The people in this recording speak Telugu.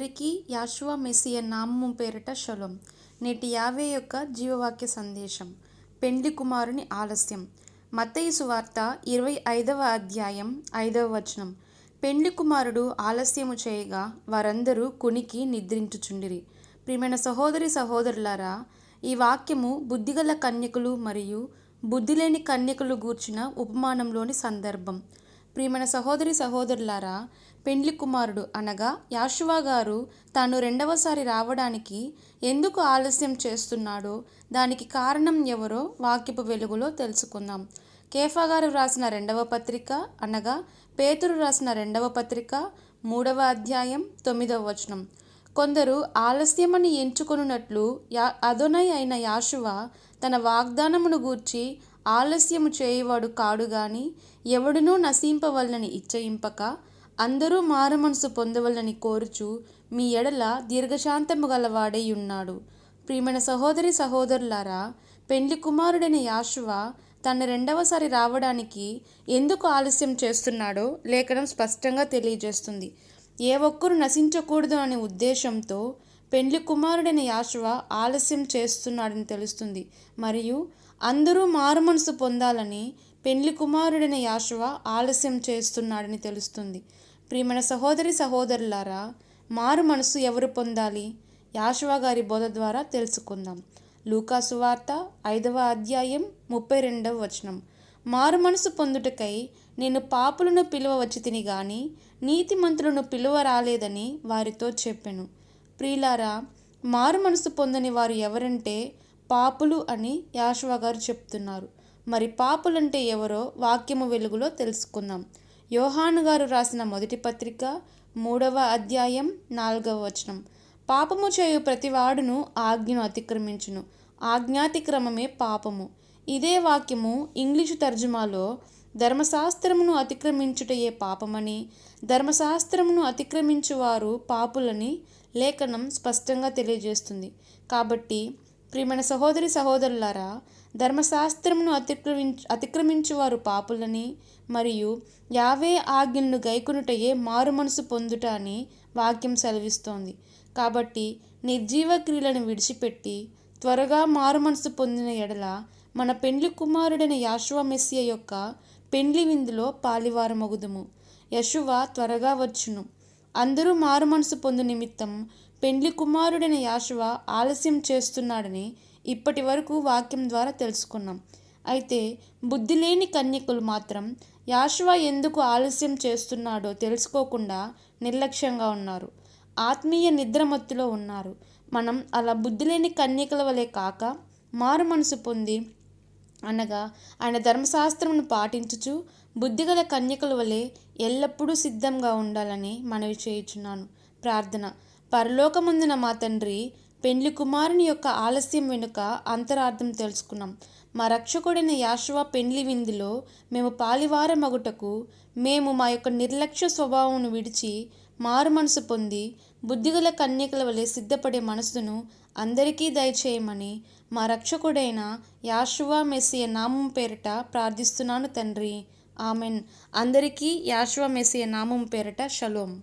అందరికీ యాషువా మెస్సియ నామము పేరిట శలం నేటి యావే యొక్క జీవవాక్య సందేశం. పెండ్లి కుమారుని ఆలస్యం. మత్తయి వార్త ఇరవై ఐదవ అధ్యాయం ఐదవ వచనం. పెండ్లి కుమారుడు ఆలస్యము చేయగా వారందరూ కునికి నిద్రించుచుండిరి. ప్రియమైన సహోదరి సహోదరులారా ఈ వాక్యము బుద్ధిగల కన్యకులు మరియు బుద్ధిలేని కన్యకులు గూర్చిన ఉపమానంలోని సందర్భం. ప్రియమైన సహోదరి సహోదరులారా పెండ్లి కుమారుడు అనగా యాషువా గారు తాను రెండవసారి రావడానికి ఎందుకు ఆలస్యం చేస్తున్నాడో దానికి కారణం ఎవరో వాక్యపు వెలుగులో తెలుసుకుందాం. కేఫా గారు రాసిన రెండవ పత్రిక అనగా పేతురు రాసిన రెండవ పత్రిక మూడవ అధ్యాయం తొమ్మిదవ వచనం. కొందరు ఆలస్యమని ఎంచుకొనున్నట్లు యా అదొనై అయిన యాషువ తన వాగ్దానమును గూర్చి ఆలస్యము చేయవాడు కాడు గాని ఎవడునూ నశింపవల్లని ఇచ్చయింపక అందరూ మారమనసు పొందవలని కోరుచు మీ ఎడల దీర్ఘశాంతము గలవాడై ఉన్నాడు. ప్రియమైన సహోదరి సహోదరులారా పెండ్లి కుమారుడైన యాశువ తన రెండవసారి రావడానికి ఎందుకు ఆలస్యం చేస్తున్నాడో లేఖనం స్పష్టంగా తెలియజేస్తుంది. ఏ ఒక్కరు నశించకూడదు అనే ఉద్దేశంతో పెండ్లి కుమారుడైన యాశువ ఆలస్యం చేస్తున్నాడని తెలుస్తుంది. మరియు అందరూ మారుమనసు పొందాలని పెండ్లి కుమారుడైన యాశువ ఆలస్యం చేస్తున్నాడని తెలుస్తుంది. ప్రియమైన సహోదరి సహోదరులారా మారు మనసు ఎవరు పొందాలి? యాశువ గారి బోధ ద్వారా తెలుసుకుందాం. లూకాసు వార్త ఐదవ అధ్యాయం ముప్పై రెండవ వచనం. మారు మనసు పొందుటకై నేను పాపులను పిలువ వచ్చి తిని గాని నీతిమంతులను పిలువ రాలేదని వారితో చెప్పాను. ప్రియులారా మారు మనసు పొందని వారు ఎవరంటే పాపులు అని యాశవ గారు చెప్తున్నారు. మరి పాపులంటే ఎవరో వాక్యము వెలుగులో తెలుసుకుందాం. యోహాను గారు రాసిన మొదటి పత్రిక మూడవ అధ్యాయం నాలుగవ వచనం. పాపము చేయు ప్రతివాడును ఆజ్ఞను అతిక్రమించును. ఆజ్ఞాతిక్రమమే పాపము. ఇదే వాక్యము ఇంగ్లీషు తర్జుమాలో ధర్మశాస్త్రమును అతిక్రమించుటయే పాపమని ధర్మశాస్త్రమును అతిక్రమించువారు పాపులని లేఖనం స్పష్టంగా తెలియజేస్తుంది. కాబట్టి ప్రియమైన సహోదరి సహోదరులారా ధర్మశాస్త్రమును అతిక్రమించు అతిక్రమించువారు పాపులని మరియు యావే ఆజ్ఞలను గైకునుటయే మారు మనసు పొందుట అని వాక్యం సెలవిస్తోంది. కాబట్టి నిర్జీవ క్రియలను విడిచిపెట్టి త్వరగా మారు మనసు పొందిన ఎడల మన పెండ్లి కుమారుడైన యాశువ మెస్సియ యొక్క పెండ్లి విందులో పాలివారమగుదుము. యశువ త్వరగా వచ్చును. అందరూ మారు మనసు పొందు నిమిత్తం పెండ్లి కుమారుడైన యాశువ ఆలస్యం చేస్తున్నాడని ఇప్పటి వరకు వాక్యం ద్వారా తెలుసుకున్నాం. అయితే బుద్ధి లేని కన్యకులు మాత్రం యాశువ ఎందుకు ఆలస్యం చేస్తున్నాడో తెలుసుకోకుండా నిర్లక్ష్యంగా ఉన్నారు. ఆత్మీయ నిద్రమత్తులో ఉన్నారు. మనం అలా బుద్ధి లేని కన్యకల వలె కాక మారు మనసు పొంది అనగా ఆయన ధర్మశాస్త్రమును పాటించుచు బుద్ధిగల కన్యకల వలె ఎల్లప్పుడూ సిద్ధంగా ఉండాలని మనవి చేయుచున్నాను. ప్రార్థన. పరలోకముందున మా తండ్రి పెండ్లి కుమారుని యొక్క ఆలస్యం వెనుక అంతరార్థం తెలుసుకున్నాం. మా రక్షకుడైన యాశువ పెండ్లి విందులో మేము పాలివారమగుటకు మేము మా యొక్క నిర్లక్ష్య స్వభావం విడిచి మారు మనసు పొంది బుద్ధిగల కన్యకల వలె సిద్ధపడే మనసును అందరికీ దయచేయమని మా రక్షకుడైన యాశువా మెస్సియ నామం పేరిట ప్రార్థిస్తున్నాను తండ్రి. ఆమెన్. అందరికీ యాశువా మెస్సియ నామం పేరిట షలోం.